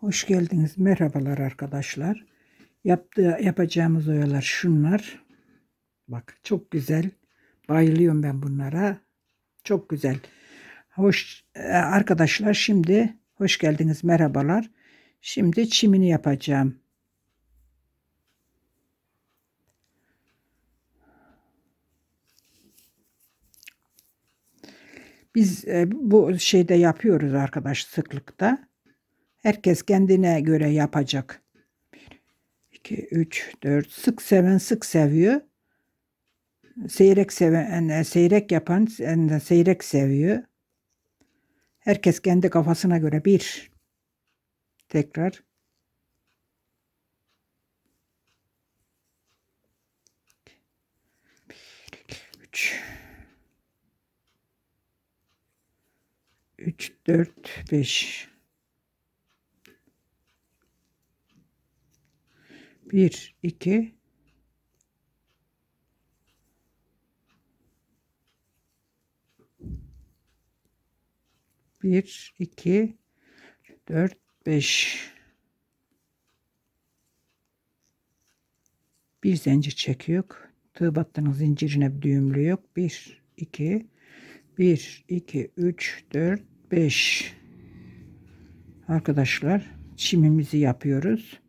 Hoş geldiniz. Merhabalar arkadaşlar. Yaptığı, yapacağımız oyalar şunlar. Bak çok güzel. Bayılıyorum ben bunlara. Çok güzel. Hoş e, arkadaşlar şimdi hoş geldiniz. Merhabalar. Şimdi çimini yapacağım. Biz e, bu şeyde yapıyoruz arkadaş sıklıkta. Herkes kendine göre yapacak. 2, 3, 4. Sık seven sık seviyor. Seyrek seven, seyrek yapan seyrek seviyor. Herkes kendi kafasına göre bir. Tekrar. Üç. Üç, dört, beş. Bir, iki, bir, iki, dört, beş. Bir zincir çekiyor. Tığ battının zincirine düğümlüyor. Bir, iki, bir, iki, üç, dört, beş. Arkadaşlar çimimizi yapıyoruz.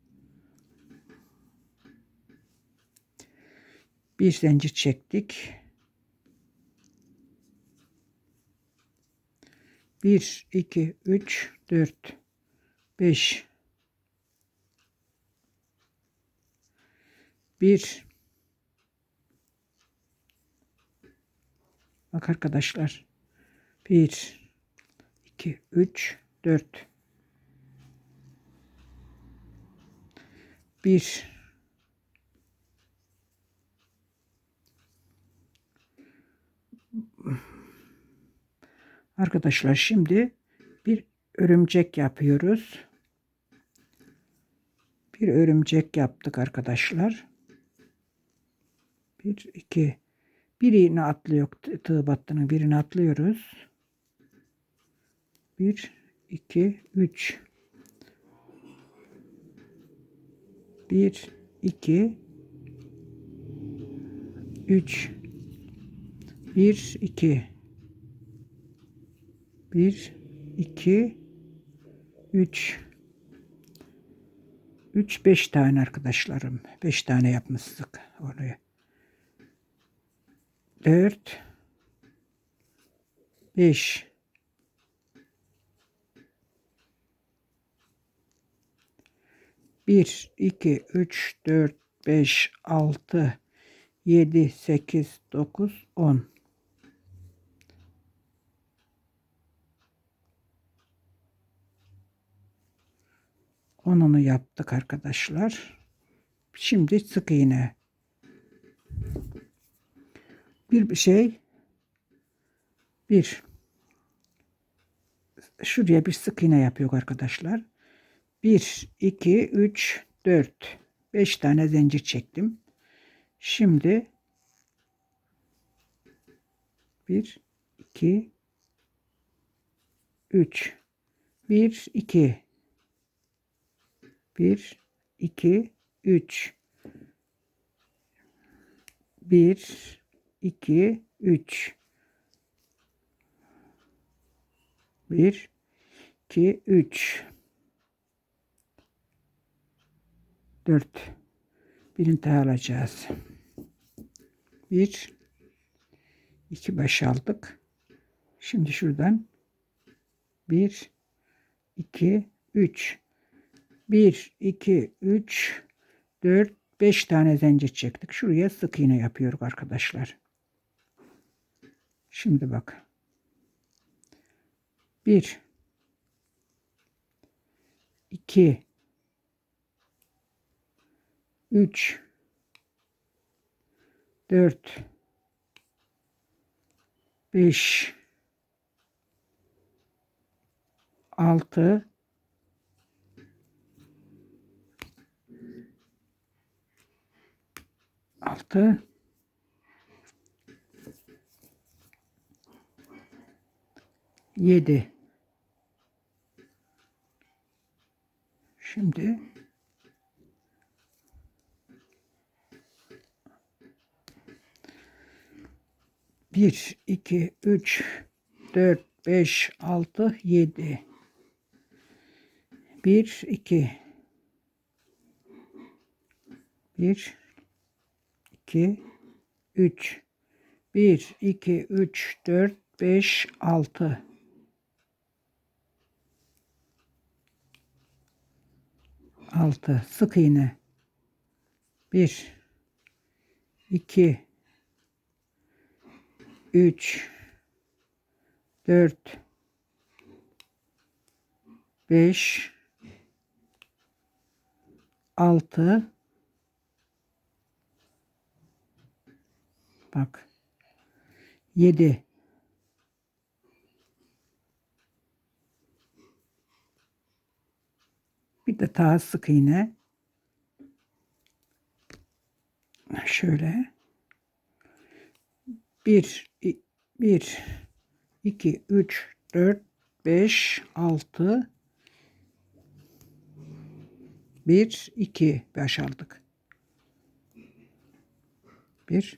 Bir zincir çektik. Bir, iki, üç, dört, beş. Bir. Bak arkadaşlar. Bir, iki, üç, dört. Bir. Arkadaşlar şimdi bir örümcek yapıyoruz. Bir örümcek yaptık arkadaşlar. Bir, iki. Birini atlıyor. Tığ battının birini atlıyoruz. Bir, iki, üç. Bir, iki, üç. Bir, iki. Bir, iki, üç. Üç, beş tane arkadaşlarım. Beş tane yapmıştık oraya. Dört, beş. Bir, iki, üç, dört, beş, altı, yedi, sekiz, dokuz, on. Onunu yaptık arkadaşlar. Şimdi sık iğne. Bir şey bir şuraya bir sık iğne yapıyor arkadaşlar. 1 2 3 4 5 tane zincir çektim. Şimdi 1 2 3 1 2 1 2 3 1 2 3 1 2 3 4 birini daha alacağız. 1 2 baş aldık. Şimdi şuradan. 1 2 3 1 2 3 4 5 tane zincir çektik. Şuraya sık iğne yapıyoruz arkadaşlar. Şimdi bak. 1 2 3 4 5 6 6 7 Şimdi bir, iki, üç, dört, beş, altı, yedi. Bir, iki. Bir, iki, üç. Bir, iki, üç, dört, beş, altı. Altı. Sık iğne. Bir, iki, üç, dört, beş, altı. Bak. Yedi. Bir de daha sık iğne. Şöyle. Bir, i- bir, iki, üç, dört, beş, altı. Bir, iki, beş aldık. Bir,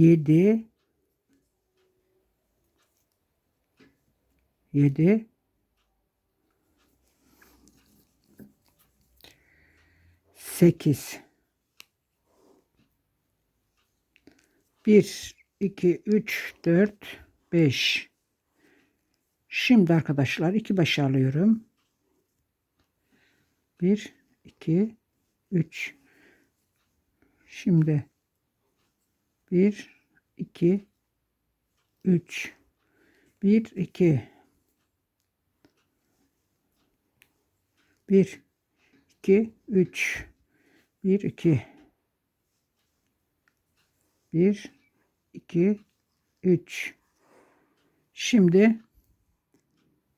yedi, yedi, sekiz. Bir, iki, üç, dört, beş. Şimdi arkadaşlar iki baş alıyorum. Bir, iki, üç. Şimdi bir, iki, üç. Bir, iki. Bir, iki, üç. Bir, iki. Bir, iki, üç. Şimdi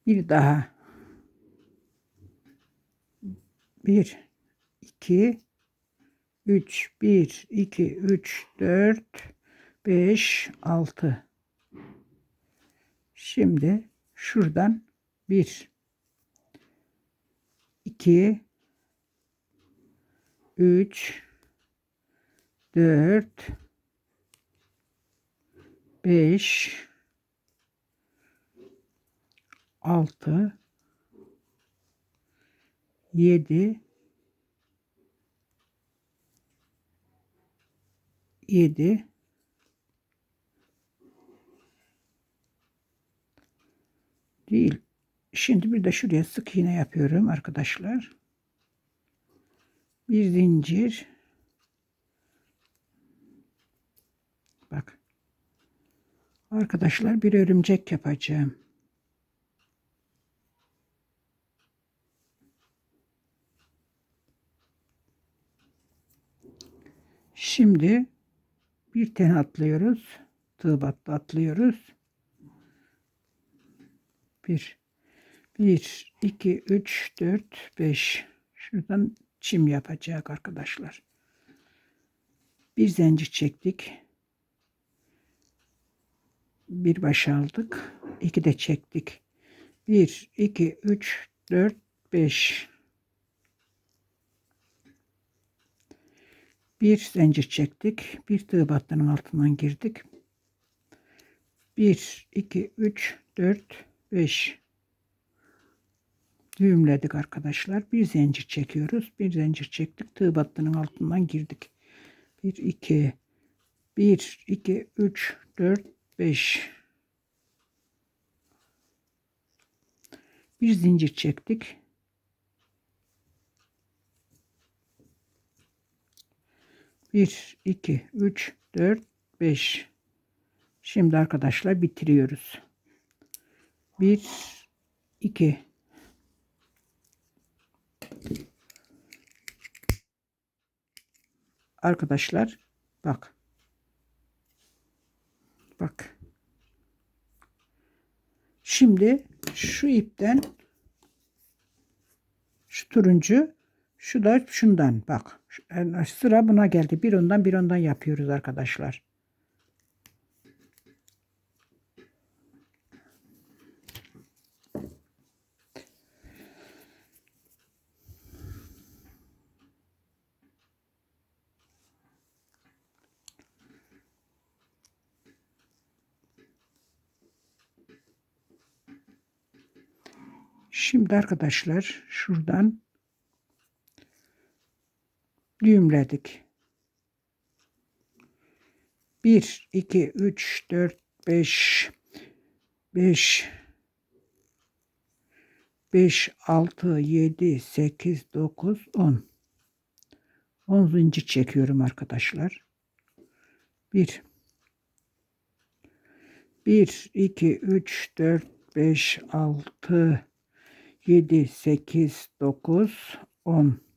bir daha. Bir, iki, üç. Bir, iki, üç, dört, beş, altı. Şimdi şuradan bir, iki, üç, dört, beş, altı, yedi, yedi, değil. Şimdi bir de şuraya sık iğne yapıyorum arkadaşlar. Bir zincir. Bak. Arkadaşlar bir örümcek yapacağım. Şimdi bir tane atlıyoruz. Tığ atlıyoruz. Bir, bir, iki, üç, dört, beş. Şuradan çim yapacak arkadaşlar. Bir zincir çektik. Bir baş aldık. İki de çektik. Bir, iki, üç, dört, beş. Bir zincir çektik. Bir tığ battının altından girdik. Bir, iki, üç, dört, beş. Düğümledik arkadaşlar. Bir zincir çekiyoruz. Bir zincir çektik. Tığ battının altından girdik. Bir, iki, bir, iki, üç, dört, beş. Bir zincir çektik. 1, 2, 3, 4, 5. Şimdi arkadaşlar bitiriyoruz. 1, 2, 3. Arkadaşlar bak. Bak. Şimdi şu ipten şu turuncu şu da şundan bak. Sıra buna geldi. Bir ondan bir ondan yapıyoruz arkadaşlar. Şimdi arkadaşlar şuradan düğümledik. 1, 2, 3, 4, 5, 5, 5, 6, 7, 8, 9, 10. 10 zincir çekiyorum arkadaşlar. 1, 1, 2, 3, 4, 5, 6, 7, 8, 9, 10.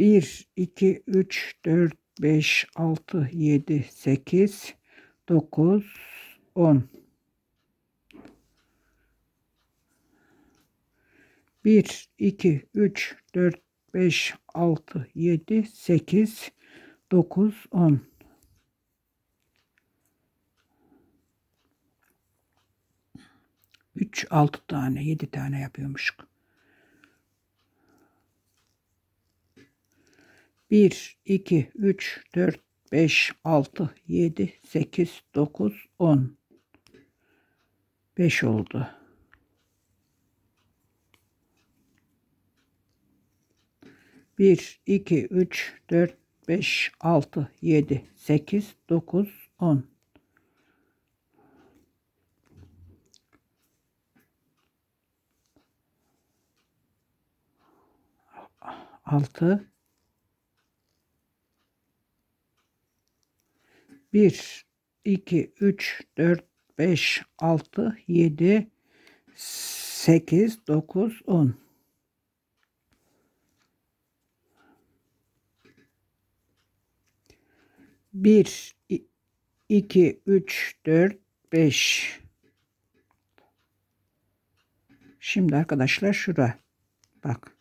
Bir, iki, üç, dört, beş, altı, yedi, sekiz, dokuz, on. Bir, iki, üç, dört, beş, altı, yedi, sekiz, dokuz, on. 3 6 tane 7 tane yapıyormuş. 1 2 3 4 5 6 7 8 9 10 5 oldu. Bir, iki, üç, dört, beş, altı, yedi, sekiz, dokuz, on. 6 1 2 3 4 5 6 7 8 9 10 1 2 3 4 5 Şimdi arkadaşlar şura. Bak.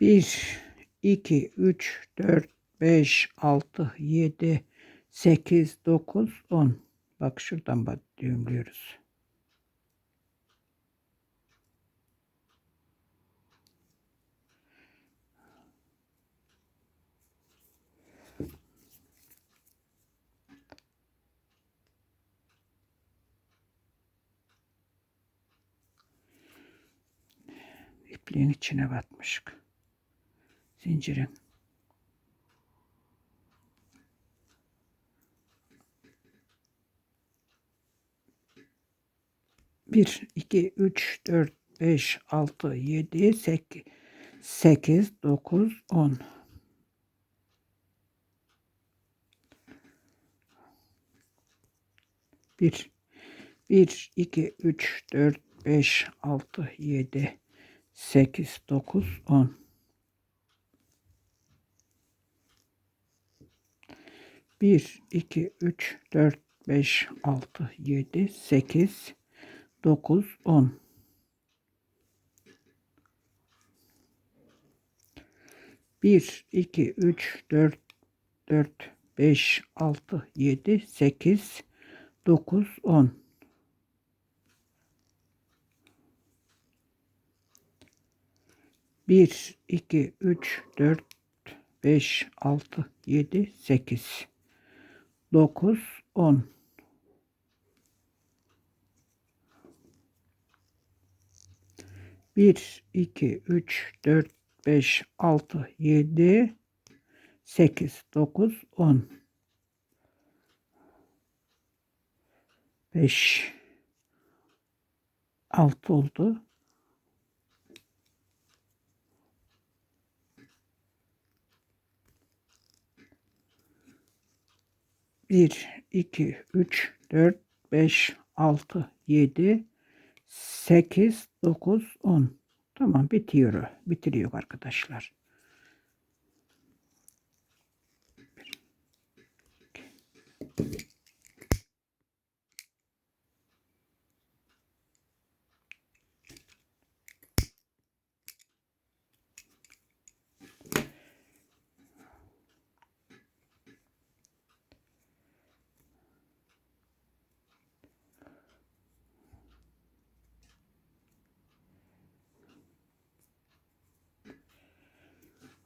1, 2, 3, 4, 5, 6, 7, 8, 9, 10. Bak şuradan bak düğümlüyoruz. İpliğin içine batmışık zincirin. Bir, iki, üç, dört, beş, altı, yedi, sekiz, sekiz, dokuz, on. Bir, bir, iki, üç, dört, beş, altı, yedi, sekiz, dokuz, on. 1, 2, 3, 4, 5, 6, 7, 8, 9, 10. Bir, iki, üç, dört, dört, beş, altı, yedi, sekiz, dokuz, on. Bir, iki, üç, dört, beş, altı, yedi, sekiz. 9, 10. Bir, iki, üç, dört, beş, altı, yedi, sekiz, dokuz, on. Beş, altı oldu. Bir, iki, üç, dört, beş, altı, yedi, 8, 9, 10. Tamam bitiyor. Bitiriyor arkadaşlar.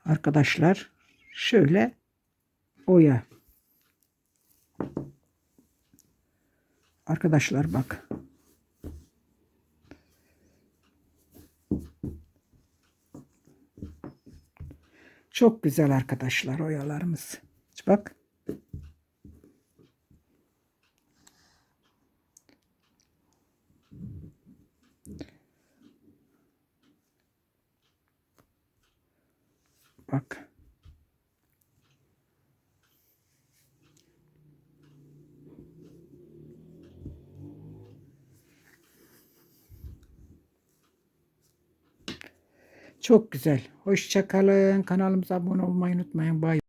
Arkadaşlar şöyle oya. Arkadaşlar bak. Çok güzel arkadaşlar oyalarımız. Bak. Bak. Çok güzel. Hoşça kalın. Kanalımıza abone olmayı unutmayın. Bay